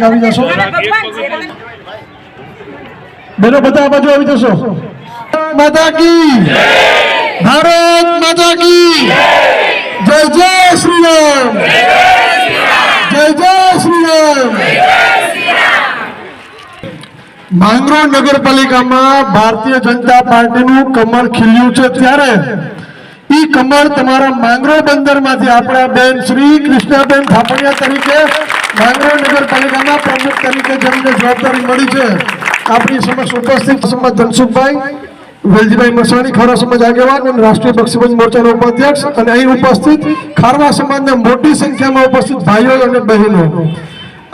નજીક આવી જશો? બેનો, બધા બાજુ આવી જશો. માતા ભારત માતા જય જય શ્રી રામ જય જય શ્રી રામ માંગરોળ નગરપાલિકામાં ભારતીય જનતા પાર્ટીનું કમળ ખીલ્યું છે ત્યારે ઈ કમળ તમારા માંગરોળ બંદરમાંથી આપણા બેન શ્રી કૃષ્ણાબેન થાપડિયા તરીકે માંગરોળ નગરપાલિકાના પ્રમુખ તરીકે જેમને જવાબદારી મળી છે આપણી સમક્ષ ઉપસ્થિત સમાજ ધનસુખભાઈ, વેલજીભાઈ મસાણી ખારવા સમાજ આગેવાન અને રાષ્ટ્રીય બક્ષીબંધ મોરચાના ઉપાધ્યક્ષ અને અહીં ઉપસ્થિત ખારવા સમાજના મોટી સંખ્યામાં ઉપસ્થિત ભાઈઓ અને બહેનો.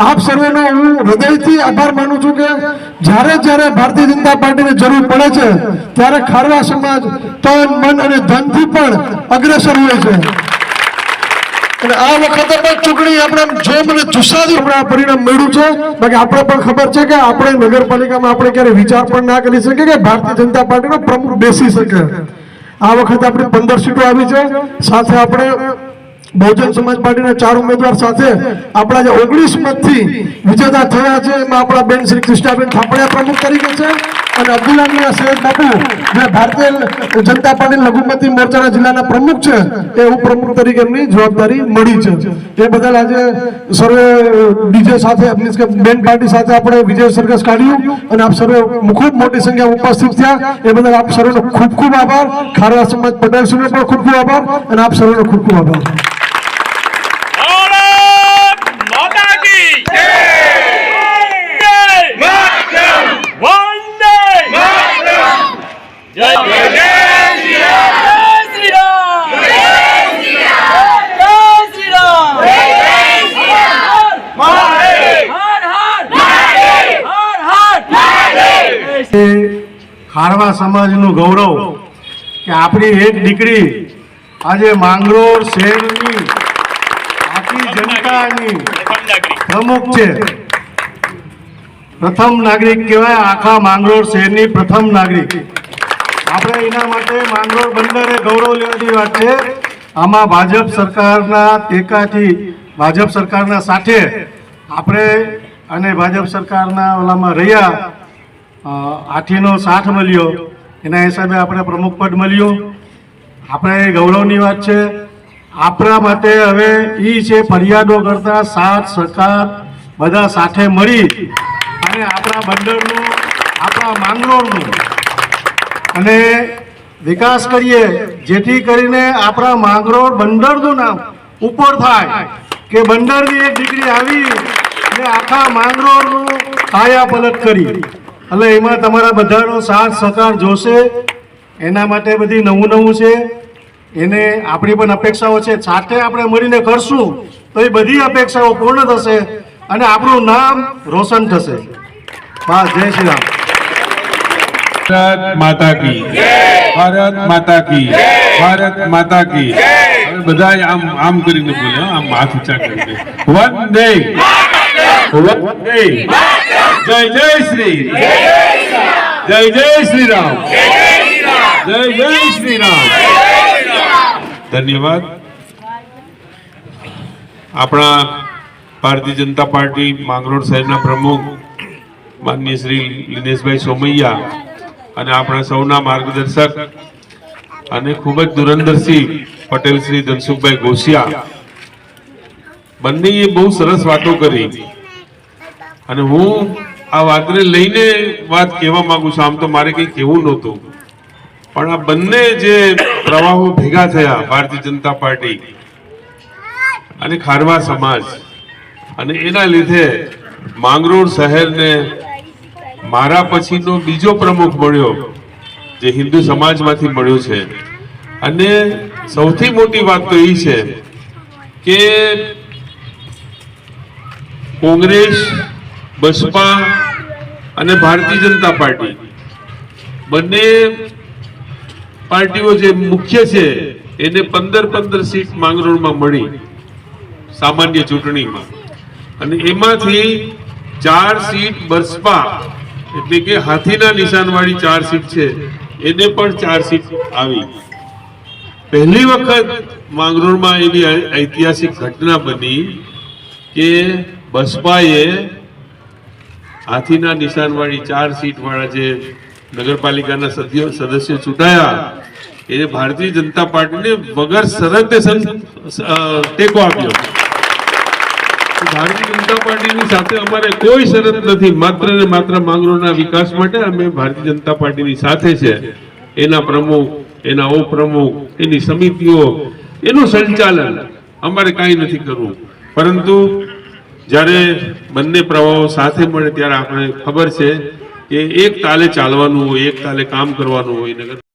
આપ સર્વેનો હું હૃદયથી આભાર માનું છું કે જ્યારે જ્યારે ભારતીય જનતા પાર્ટીને જરૂર પડે છે, ત્યારે ખારવા સમાજ તન, મન અને ધનથી પણ અગ્રેસર હોય છે. અને આ વખતે પણ ચૂંટણી આપણે જોમ અને જુસ્સાથી આપણે પરિણામ મળ્યું છે, બાકી આપણે પણ ખબર છે કે આપણે નગરપાલિકામાં આપણે ક્યારે વિચાર પણ ના કરી શકીએ કે ભારતીય જનતા પાર્ટીનો પ્રમુખ બેસી શકે. આ વખતે આપણે પંદર સીટો આવી છે, સાથે આપણે બહુજન સમાજ પાર્ટીના ચાર ઉમેદવાર સાથે આપણા જે ઓગણીસ મતથી વિજેતા થયા છે, એમાં આપણા બેન શ્રી કૃષ્ણાબેન થાપડિયા પ્રમુખ તરીકે છે. અને અબ્દુલ્લા મિયા સૈયદ બાપુ, જે ભારતીય જનતા પાર્ટી લઘુમતી મોરચાના જિલ્લાના પ્રમુખ છે, એ ઉપપ્રમુખ તરીકે એમની જવાબદારી મળી છે. એ બદલ આજે સર્વે ડીજે સાથે મીન્સ કે બેન પાર્ટી સાથે આપણે વિજય સરઘસ કાઢ્યું અને આપ સર્વે ખૂબ મોટી સંખ્યામાં ઉપસ્થિત થયા. એ બદલ આપ સર્વેનો ખૂબ ખૂબ આભાર. ખારવા સમાજ પટેલ શ્રીનો પણ ખૂબ ખૂબ આભાર અને આપ સર્વેનો ખૂબ ખૂબ આભાર ભારત માતા કી જય વંદે જય જય શ્રી રામ શ્રી રામ જય શ્રી રામ હર હર હર હર ખારવા સમાજનું ગૌરવ કે આપણી એક દીકરી આજે માંગરોળ શહેરની આખી જનતાની પ્રમુખ છે. પ્રથમ નાગરિક કહેવાય આખા માંગરોળ શહેરની પ્રથમ નાગરિક. આપણે એના માટે માંગરોળ બંદરે ગૌરવ લેવાની વાત છે. આમાં ભાજપ સરકારના ટેકાથી ભાજપ સરકારના સાથે આપણે અને ભાજપ સરકારના ઓલામાં રહ્યા આઠીનો સાથ મળ્યો. એના હિસાબે આપણે પ્રમુખ પદ મળ્યું. આપણે ગૌરવની વાત છે. આપણા માટે હવે એ છે ફરિયાદો કરતા સાથ, સહકાર બધા સાથે મળી અને આપણા બંદરનું, આપણા માંગરોળનું અને વિકાસ કરીએ, જેથી કરીને આપણા માંગરોળ બંદરનું નામ ઉપર થાય કે બંદરની એક દીકરી આવી અને આખા માંગરોળનું કાયા પલટ કરી. એટલે એમાં તમારા બધાનો સાથ, સહકાર જોશે. એના માટે બધી નવું નવું છે. એને આપણી પણ અપેક્ષાઓ છે. સાથે આપણે મળીને કરશું, તો એ બધી અપેક્ષાઓ પૂર્ણ થશે અને આપણું નામ રોશન થશે. બસ, જય શ્રી રામ. ભારત માતા કી. ભારત માતા કી. ભારત માતા કી. હવે બધા આમ આમ કરીને બોલે આમ હાથ ઊંચા કરીને. વંદે વંદે જય જય શ્રી. જય જય શ્રી રામ જય જય શ્રી રામ ધન્યવાદ. આપણા ભારતીય જનતા પાર્ટી માંગરોળ શહેરના પ્રમુખ માનનીય શ્રી દિનેશભાઈ સોમૈયા અને આપણા સૌના માર્ગદર્શક અને ખૂબ જ ધુરંધરસિંહ પટેલ શ્રી ધનસુખભાઈ ગોસિયા બંનેએ બહુ સરસ વાતો કરી. અને હું આ વાતને લઈને વાત કહેવા માંગુ છું. આમ તો મારે કંઈ કહેવું નહોતું. પણ આ બંને જે પ્રવાહો ભેગા થયા, ભારતીય જનતા પાર્ટી અને ખારવા સમાજ, અને એના લીધે માંગરોળ શહેરને મારા પછીનો બીજો પ્રમુખ મળ્યો, જે હિન્દુ સમાજમાંથી મળ્યો છે. અને સૌથી મોટી વાત તો એ છે કે કોંગ્રેસ બસપા અને ભારતીય જનતા પાર્ટી. બંને પાર્ટીઓ જે મુખ્ય છે, એને પંદર પંદર સીટ માંગરોળમાં મળી સામાન્ય ચૂંટણીમાં. અને એમાંથી ચાર સીટ બસપા, એટલે કે હાથીના નિશાનવાળી ચાર સીટ છે, એને પણ ચાર સીટ આવી. પહેલી વખત માંગરોળમાં એવી ઐતિહાસિક ઘટના બની કે બસપાએ હાથીના નિશાનવાળી ચાર સીટવાળા જે નગરપાલિકાના સભ્યો સદસ્યો ચૂંટાયા એને ભારતીય જનતા પાર્ટીને વગર શરતે ટેકો આપ્યો. ભારતીય જનતા પાર્ટીની સાથે અમારે કોઈ શરત નથી, માત્ર ને માત્ર માંગરોળના વિકાસ માટે અમે ભારતીય જનતા પાર્ટીની સાથે છે. એના પ્રમુખ, એના ઉપપ્રમુખ, એની સમિતિઓ, એનું સંચાલન અમારે કાંઈ નથી કરવું. પરંતુ જ્યારે બંને પ્રવાહો સાથે મળે ત્યારે આપણે ખબર છે કે એક તાલે ચાલવાનું હોય, એક તાલે કામ કરવાનું હોય નગર